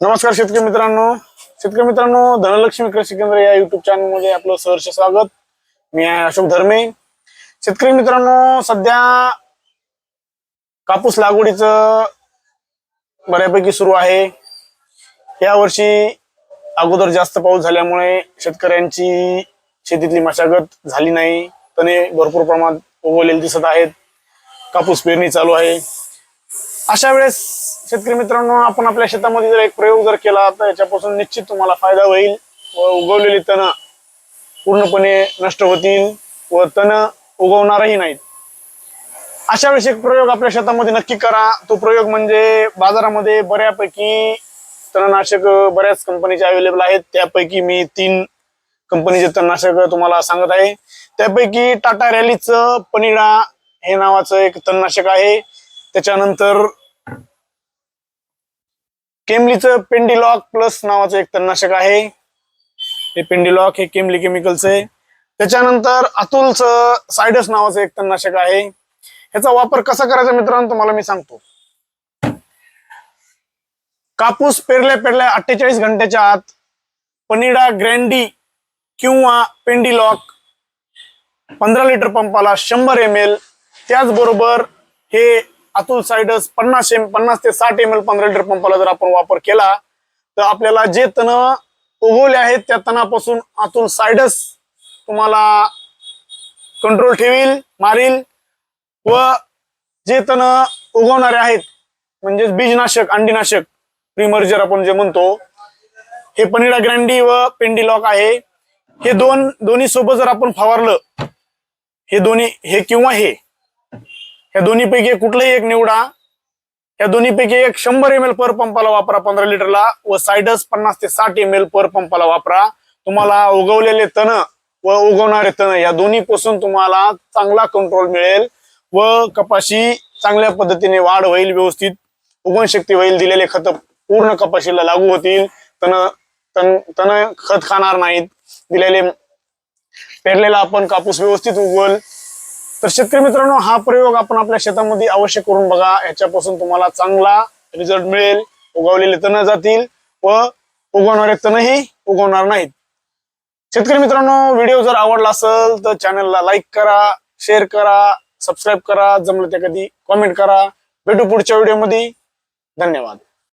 नमस्कार शेतकरी मित्रांनो. शेतकरी मित्रांनो धनलक्ष्मी कृषी केंद्र या युट्यूब चॅनलमध्ये आपलं सहर्ष स्वागत. मी आहे अशोक धर्मे. शेतकरी मित्रांनो सध्या कापूस लागवडीच बऱ्यापैकी सुरू आहे. या वर्षी अगोदर जास्त पाऊस झाल्यामुळे शेतकऱ्यांची शेतीतली मशागत झाली नाही. तणे भरपूर प्रमाणात उगवलेले दिसत आहेत. कापूस पेरणी चालू आहे. अशा वेळेस शेतकरी मित्रांनो आपण आपल्या शेतामध्ये जर एक प्रयोग जर केला तर याच्यापासून निश्चित तुम्हाला फायदा होईल व उगवलेली तण पूर्णपणे नष्ट होतील व तण उगवणारही नाहीत. अशा वेळेस एक प्रयोग आपल्या शेतामध्ये नक्की करा. तो प्रयोग म्हणजे बाजारामध्ये बऱ्यापैकी तणनाशक बऱ्याच कंपनीचे अवेलेबल आहेत. त्यापैकी मी तीन कंपनीचे तणनाशक तुम्हाला सांगत आहे. त्यापैकी टाटा रॅलीचं पनिडा हे नावाचं एक तणनाशक आहे. त्याच्यानंतर केमलीचं पेंडीलॉक प्लस नावाचं एक तणनाशक आहे. हे पेंडीलॉक हे केमली केमिकलचं आहे. त्याच्यानंतर अतुलचं सायडस नावाचं एक तणनाशक आहे. ह्याचा वापर कसा करायचा मित्रांनो तुम्हाला मी सांगतो. कापूस पेरल्या पेरल्या अठ्ठेचाळीस घंट्याच्या आत पनिडा ग्रँडी किंवा पेंडीलॉक पंधरा लिटर पंपाला शंभर एम एल त्याचबरोबर हे अतुल सायडस पन्नास एम पन्नास ते साठ एम एल पंधरा लिटर पंपाला जर आपण वापर केला तर आपल्याला जे तण उगवले आहेत त्या तणापासून अतुल सायडस तुम्हाला कंट्रोल ठेवील मारील व जे तण उगवणारे आहेत म्हणजेच बीजनाशक अंडीनाशक प्रीमर्जर आपण जे म्हणतो हे पनिडा ग्रँडी व पेंडीलॉक आहे. हे दोन दोन्ही सोबत जर आपण फवारलं हे दोन्ही हे किंवा हे ह्या दोन्हीपैकी कुठलंही एक निवडा. या दोन्हीपैकी एक शंभर एम एल पर पंपाला वापरा पंधरा लिटरला व सायडस पन्नास ते साठ एम एल पर पंपाला वापरा. तुम्हाला उगवलेले तण व उगवणारे तण या दोन्ही पासून तुम्हाला चांगला कंट्रोल मिळेल व कपाशी चांगल्या पद्धतीने वाढ होईल व्यवस्थित. उगवण शक्ती होईल दिलेले खत पूर्ण कपाशीला लागू होतील. तण तण तण खत खाणार नाहीत. दिलेले पेरलेला आपण कापूस व्यवस्थित उगवल. तर शेतकरी मित्रांनो हा प्रयोग आपण आपल्या शेतामध्ये अवश्य करून बघा. याच्यापासून तुम्हाला चांगला रिझल्ट मिळेल. उगवलेले तण जातील व उगवणारे तणही उगवणार नाहीत. शेतकरी मित्रांनो व्हिडिओ जर आवडला असेल तर चॅनलला लाईक करा शेअर करा सबस्क्राईब करा. जमलं त्या कधी कॉमेंट करा. भेटू पुढच्या व्हिडिओमध्ये धन्यवाद.